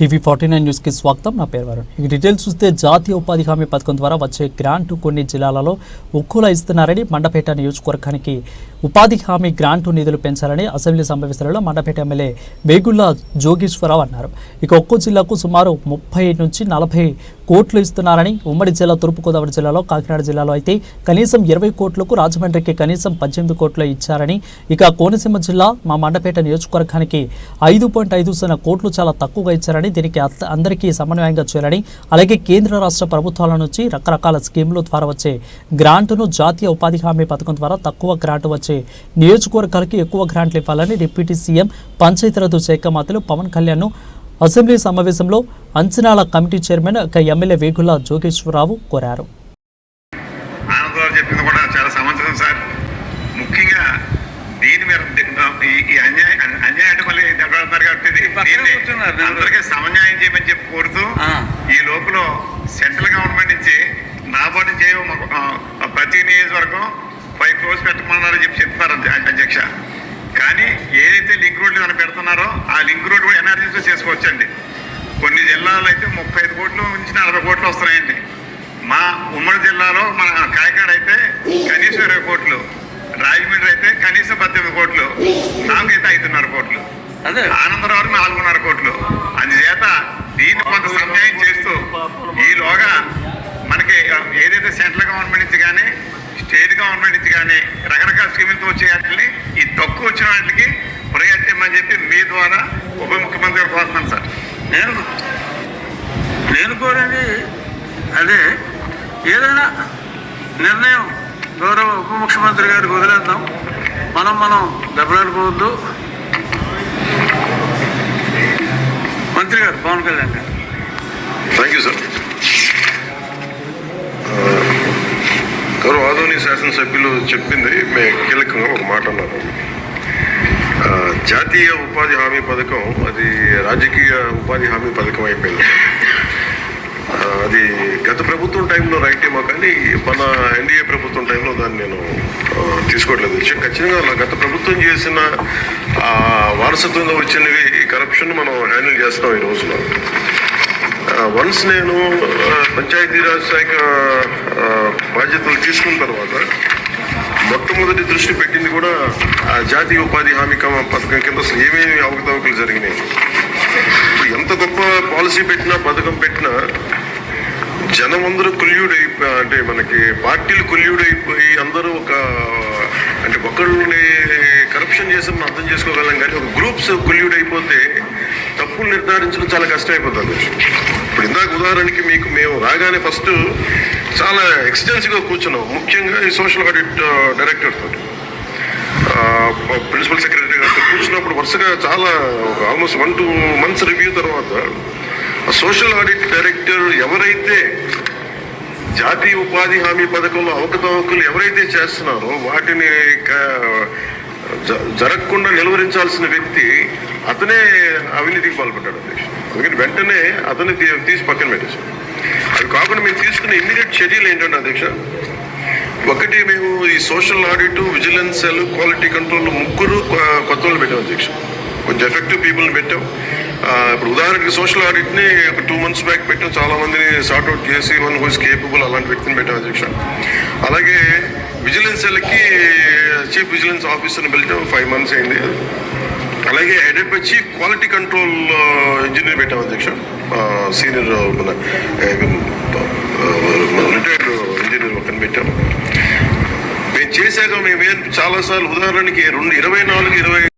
TV forty nine న్యూస్కి స్వాగతం. నా పేరు వరుణ్. ఈ డీటెయిల్స్ చూస్తే జాతీయ ఉపాధి హామీ పథకం ద్వారా వచ్చే గ్రాంట్ కొన్ని జిల్లాలలో ఒక్కోలా ఇస్తున్నారని మండపేట నియోజకవర్గానికి ఉపాధి హామీ గ్రాంటు నిధులు పెంచాలని అసెంబ్లీ సమావేశాలలో మండపేట ఎమ్మెల్యే వేగుల్లా జోగేశ్వరరావు అన్నారు. ఇక ఒక్కో జిల్లాకు సుమారు ముప్పై నుంచి నలభై కోట్లు ఇస్తున్నారని ఉమ్మడి జిల్లా తూర్పుగోదావరి జిల్లాలో కాకినాడ జిల్లాలో అయితే కనీసం ఇరవై కోట్లకు రాజమండ్రికి కనీసం పద్దెనిమిది కోట్లు ఇచ్చారని ఇక కోనసీమ జిల్లా మా మండపేట నియోజకవర్గానికి ఐదు పాయింట్ ఐదు సున్నా కోట్లు చాలా తక్కువగా ఇచ్చారని దీనికి అందరికీ సమన్వయంగా చేయాలని అలాగే కేంద్ర రాష్ట్ర ప్రభుత్వాల నుంచి రకరకాల స్కీముల ద్వారా వచ్చే గ్రాంటును జాతీయ ఉపాధి హామీ పథకం ద్వారా తక్కువ గ్రాంటు వచ్చే నియోజకవర్గాలకి ఎక్కువ గ్రాంట్లు ఇవ్వాలని డిప్యూటీ సీఎం పంచాయతీరాజ్ శాఖ మంత్రులు పవన్ కళ్యాణ్ అసెంబ్లీ సమావేశంలో అంచనాల కమిటీ చైర్మన్ ఇక ఎమ్మెల్యే వేగుల జోగేశ్వరరావు కోరారు ఆనందరావు చెప్పింది కూడా చాలా సమంజసం సార్ ముఖ్యంగా దీని మీద ఈ- ఈ అన్యాయం అన్యాయం అంటే మళ్ళీ దెబ్బలాడుతున్నారు కాబట్టి ఇది- పక్కనే దీన్ని కూర్చున్నారు నలుగురు. అందరికీ సమన్యాయం చేయమని చెప్పి కోరుతూ ఆ. ఈ లోపల సెంట్రల్ గవర్నమెంట్ నుంచి నాబార్డు మాకు, ఆ, ప్రతి నియోజకవర్గం ఫైవ్ క్రోర్స్ పెట్టమన్నారని చెప్పి చెప్తారు అధ్య- అధ్యక్ష. కానీ ఏదైతే లింక్ రోడ్లు మనం పెడుతున్నారో ఆ లింక్ రోడ్ కూడా ఎన్ఆర్జీతో చేసుకోవచ్చండి. కొన్ని జిల్లాల్లో అయితే ముప్పై ఐదు కోట్లు నుంచి నలభై కోట్లు వస్తున్నాయండి. మా ఉమ్మడి జిల్లాలో మన కాకినాడ అయితే కనీసం ఇరవై కోట్లు రాజమండ్రి అయితే కనీసం పద్దెనిమిది కోట్లు నాకైతే ఐదున్నర కోట్లు అదే. ఆనందరావు నాలుగున్నర కోట్లు. అందుచేత దీన్ని కొంత సమన్వయం చేస్తూ ఈలోగా మనకి ఏదైతే సెంట్రల్ గవర్నమెంట్ నుంచి కానీ స్టేట్ గవర్నమెంట్ నుంచి కానీ రకరకాల స్కీములతో వచ్చే వాటిని ఈ తక్కువ వచ్చిన వాటికి ప్రయత్నం చెప్పి మీ ద్వారా ఉప ముఖ్యమంత్రి గారు కోరుతున్నాను సార్. నేను నేను కోరేది అదే ఏదైనా నిర్ణయం గౌరవ ఉప ముఖ్యమంత్రి గారికి వదిలేద్దాం. మనం మనం దెబ్బలాడుకోవద్దు. మంత్రి గారు పవన్ కళ్యాణ్ గారు. గౌరవ శాసనసభ్యులు చెప్పింది మే కీలకంగా ఒక మాట అన్నారు. జాతీయ ఉపాధి హామీ పథకం అది రాజకీయ ఉపాధి హామీ పథకం అయిపోయింది. అది గత ప్రభుత్వం టైంలో రైట్ ఏమో కానీ మన ఎన్డీఏ ప్రభుత్వం టైంలో దాన్ని నేను తీసుకోవట్లేదు. విషయం ఖచ్చితంగా గత ప్రభుత్వం చేసిన వారసత్వంలో వచ్చినవి ఈ కరప్షన్ మనం హ్యాండిల్ చేస్తున్నాం ఈ రోజులో వన్స్ నేను పంచాయతీరాజ్ శాఖ బాధ్యతలు తీసుకున్న తర్వాత మొట్టమొదటి దృష్టి పెట్టింది కూడా ఆ జాతీయ ఉపాధి హామీ పథకం కింద అసలు ఏమేమి అవకతవకలు జరిగినాయి. ఇప్పుడు ఎంత గొప్ప పాలసీ పెట్టినా పథకం పెట్టినా జనం అందరూ కొల్యూడైపోయి అంటే మనకి పార్టీలు కుల్యుడైపోయి అందరూ ఒక అంటే ఒకళ్ళని కరప్షన్ చేసి మనం అర్థం చేసుకోగలం కానీ ఒక గ్రూప్స్ కుల్యుడైపోతే తప్పులు నిర్ధారించడం చాలా కష్టమైపోతుంది. ఇప్పుడు ఇందాక ఉదాహరణకి మీకు మేము రాగానే ఫస్ట్ చాలా ఎక్స్టెన్సివ్గా కూర్చున్నాం. ముఖ్యంగా ఈ సోషల్ ఆడిట్ డైరెక్టర్ తోటి ప్రిన్సిపల్ సెక్రటరీ గారితో కూర్చున్నప్పుడు వరుసగా చాలా almost one two months review తర్వాత సోషల్ ఆడిట్ డైరెక్టర్ ఎవరైతే జాతీయ ఉపాధి హామీ పథకంలో అవకతవకలు ఎవరైతే చేస్తున్నారో వాటిని జరగకుండా నిలువరించాల్సిన వ్యక్తి అతనే అవినీతికి పాల్పడ్డాడు అధ్యక్ష అందుకని వెంటనే అతను తీ- తీసి పక్కన పెట్టేశాం అవి కాకుండా మేము తీసుకున్న ఇమ్మీడియట్ చర్యలు ఏంటంటే అధ్యక్ష ఒకటి మేము ఈ social audit vigilance cell quality control ముగ్గురు కొత్త వాళ్ళు పెట్టాం అధ్యక్ష. కొంచెం ఎఫెక్టివ్ పీపుల్ని పెట్టాం. ఇప్పుడు ఉదాహరణకి సోషల్ ఆడిట్ని ఒక టూ మంత్స్ బ్యాక్ పెట్టాం. చాలా మందిని సార్ట్అవుట్ చేసి వన్ హూస్ కేపబుల్ అలాంటి వ్యక్తిని పెట్టాం అధ్యక్ష. అలాగే విజిలెన్స్ సెల్కి చీఫ్ విజిలెన్స్ ఆఫీసర్ని పెట్టాం ఫైవ్ మంత్స్ అయింది. అలాగే ఎడెడ్ వచ్చి క్వాలిటీ కంట్రోల్ ఇంజనీర్ పెట్టాం అధ్యక్ష. సీనియర్ మన రిటైర్డ్ ఇంజనీర్ ఒకరిని పెట్టాం. మేము చేశాక మేము చాలా చాలాసార్లు ఉదాహరణకి రెండు ఇరవై నాలుగు ఇరవై